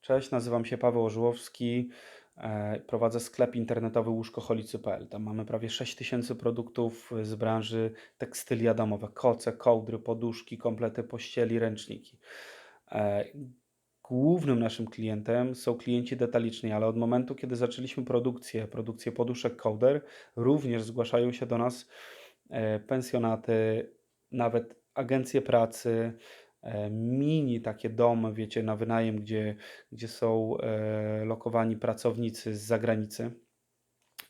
Cześć, nazywam się Paweł Orzyłowski. e, Prowadzę sklep internetowy łóżkoholicy.pl. Tam mamy prawie 6000 produktów z branży tekstylia domowe. Koce, kołdry, poduszki, komplety pościeli, ręczniki. E, Głównym naszym klientem są klienci detaliczni, ale od momentu, kiedy zaczęliśmy produkcję, produkcję poduszek kołder, również zgłaszają się do nas e, pensjonaty, nawet agencje pracy, mini takie domy, wiecie, na wynajem, gdzie, gdzie są e, lokowani pracownicy z zagranicy.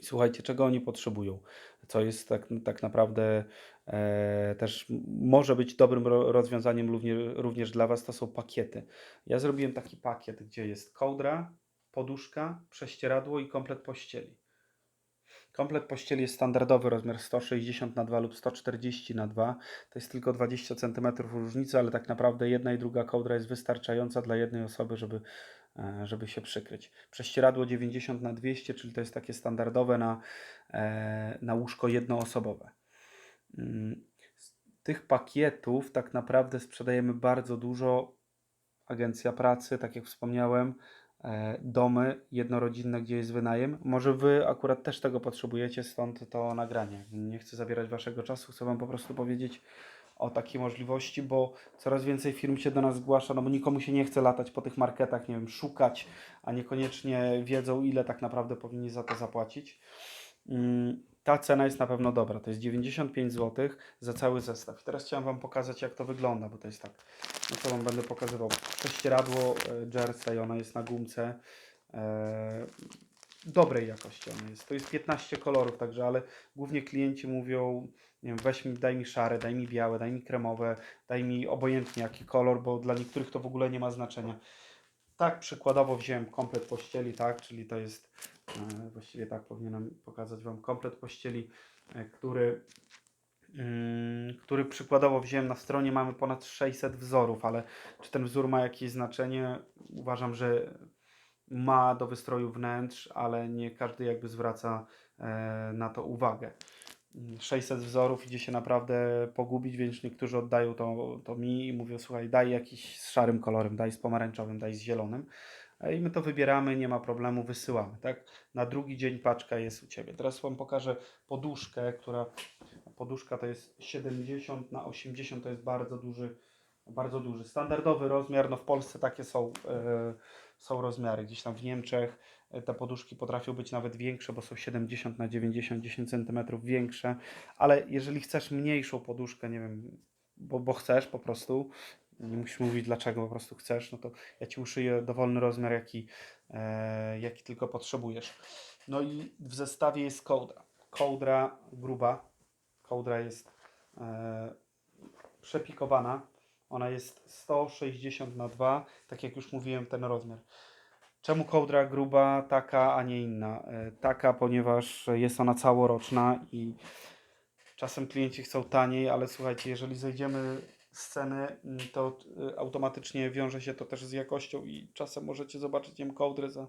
I słuchajcie, czego oni potrzebują, co jest tak, tak naprawdę e, też może być dobrym ro- rozwiązaniem również, również dla Was, to są pakiety. Ja zrobiłem taki pakiet, gdzie jest kołdra, poduszka, prześcieradło i komplet pościeli. Komplet pościeli jest standardowy, rozmiar 160 na 2 lub 140 na 2. To jest tylko 20 cm różnicy, ale tak naprawdę jedna i druga kołdra jest wystarczająca dla jednej osoby, żeby, e, żeby się przykryć. Prześcieradło 90 na 200, czyli to jest takie standardowe na, e, na łóżko jednoosobowe. Mm, Z tych pakietów tak naprawdę sprzedajemy bardzo dużo. Agencja pracy, tak jak wspomniałem, domy jednorodzinne, gdzie jest wynajem. Może Wy akurat też tego potrzebujecie, stąd to nagranie. Nie chcę zabierać Waszego czasu, chcę Wam po prostu powiedzieć o takiej możliwości, bo coraz więcej firm się do nas zgłasza, no bo nikomu się nie chce latać po tych marketach, nie wiem, szukać, a niekoniecznie wiedzą, ile tak naprawdę powinni za to zapłacić. Mm, Ta cena jest na pewno dobra. To jest 95 zł za cały zestaw. Teraz chciałem Wam pokazać, jak to wygląda, bo to jest tak. Co Wam będę pokazywał? Prześcieradło e, Jersey, ono jest na gumce. E, dobrej jakości ono jest. To jest 15 kolorów, także, ale głównie klienci mówią, nie wiem, weź mi, daj mi szare, daj mi białe, daj mi kremowe, daj mi obojętnie jaki kolor, bo dla niektórych to w ogóle nie ma znaczenia. Tak, przykładowo wziąłem komplet pościeli, tak, czyli to jest, e, właściwie tak powinienem pokazać Wam komplet pościeli, e, który, który przykładowo wziąłem na stronie, mamy ponad 600 wzorów, ale czy ten wzór ma jakieś znaczenie? Uważam, że ma do wystroju wnętrz, ale nie każdy jakby zwraca e, na to uwagę. Mm, 600 wzorów idzie się naprawdę pogubić, więc niektórzy oddają to, to mi i mówią, słuchaj, daj jakiś z szarym kolorem, daj z pomarańczowym, daj z zielonym. E, I my to wybieramy, nie ma problemu, wysyłamy, tak? Na drugi dzień paczka jest u Ciebie. Teraz Wam pokażę poduszkę, która, poduszka to jest 70 na 80, to jest bardzo duży, bardzo duży. Standardowy rozmiar, no w Polsce takie są, e, są rozmiary. Gdzieś tam w Niemczech e, te poduszki potrafią być nawet większe, bo są 70 na 90, 10 cm większe. Ale jeżeli chcesz mniejszą poduszkę, nie wiem, bo, bo chcesz po prostu, nie musisz mówić dlaczego, po prostu chcesz, no to ja Ci uszyję dowolny rozmiar, jaki, e, jaki tylko potrzebujesz. No i w zestawie jest kołdra. Kołdra gruba, kołdra jest e, przepikowana. Ona jest 160 na 2, tak jak już mówiłem, ten rozmiar. Czemu kołdra gruba, taka, a nie inna? E, Taka, ponieważ jest ona całoroczna i czasem klienci chcą taniej, ale słuchajcie, jeżeli zejdziemy z ceny, mm, to y, automatycznie wiąże się to też z jakością i czasem możecie zobaczyć nie wiem, kołdrę za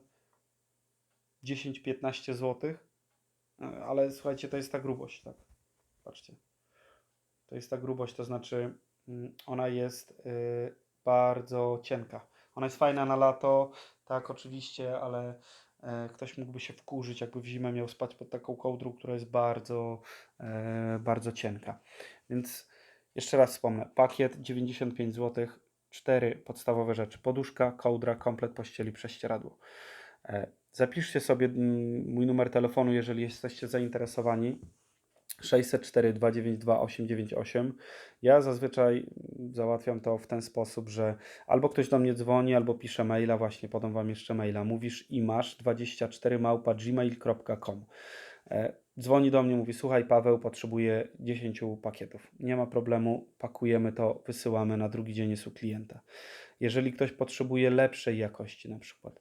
10-15 zł, E, ale słuchajcie, to jest ta grubość, tak? Patrzcie. To jest ta grubość, to znaczy mm, ona jest y, bardzo cienka. Ona jest fajna na lato, tak oczywiście, ale e, ktoś mógłby się wkurzyć, jakby w zimę miał spać pod taką kołdrą, która jest bardzo, e, bardzo cienka. Więc jeszcze raz wspomnę, pakiet 95 zł, cztery podstawowe rzeczy. Poduszka, kołdra, komplet pościeli, prześcieradło. E, Zapiszcie sobie mm, mój numer telefonu, jeżeli jesteście zainteresowani. 604 292 898. Ja zazwyczaj załatwiam to w ten sposób, że albo ktoś do mnie dzwoni, albo pisze maila, właśnie podam Wam jeszcze maila. Mówisz i masz 24 małpa gmail.com. E, Dzwoni do mnie, mówi: Słuchaj, Paweł, potrzebuję 10 pakietów. Nie ma problemu, pakujemy to, wysyłamy na drugi dzień jest u klienta. Jeżeli ktoś potrzebuje lepszej jakości, na przykład,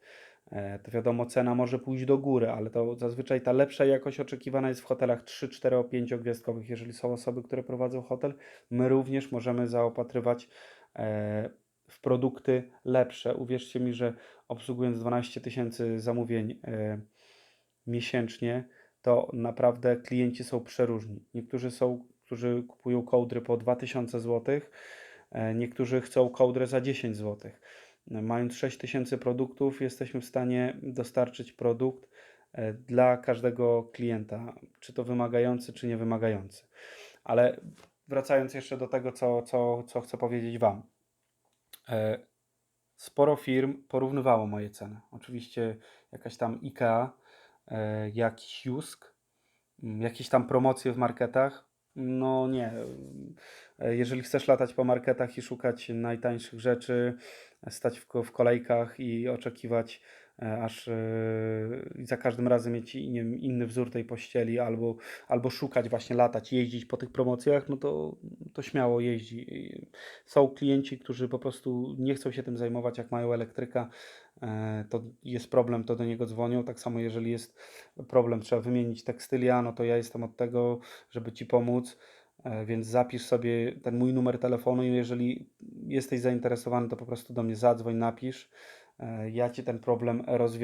to wiadomo, cena może pójść do góry, ale to zazwyczaj ta lepsza jakość oczekiwana jest w hotelach 3, 4, 5 gwiazdkowych. Jeżeli są osoby, które prowadzą hotel, my również możemy zaopatrywać e, w produkty lepsze. Uwierzcie mi, że obsługując 12 tysięcy zamówień e, miesięcznie, to naprawdę klienci są przeróżni. Niektórzy są, którzy kupują kołdry po 2000 zł, e, niektórzy chcą kołdrę za 10 zł. Mając 6000 produktów, jesteśmy w stanie dostarczyć produkt e, dla każdego klienta, czy to wymagający, czy niewymagający. Ale wracając jeszcze do tego, co, co, co chcę powiedzieć Wam. E, Sporo firm porównywało moje ceny. Oczywiście jakaś tam IKEA, e, jakiś Jusk, jakieś tam promocje w marketach. No nie. E, Jeżeli chcesz latać po marketach i szukać najtańszych rzeczy, stać w, ko- w kolejkach i oczekiwać, e, aż e, za każdym razem mieć nie inny wzór tej pościeli, albo, albo szukać, właśnie latać, jeździć po tych promocjach, no to, to śmiało jeździ. Są klienci, którzy po prostu nie chcą się tym zajmować, jak mają elektryka, to jest problem, to do niego dzwonią. Tak samo, jeżeli jest problem, trzeba wymienić tekstylia, no to ja jestem od tego, żeby Ci pomóc. E, Więc zapisz sobie ten mój numer telefonu i jeżeli jesteś zainteresowany, to po prostu do mnie zadzwoń, napisz. E, Ja Ci ten problem rozwiążę.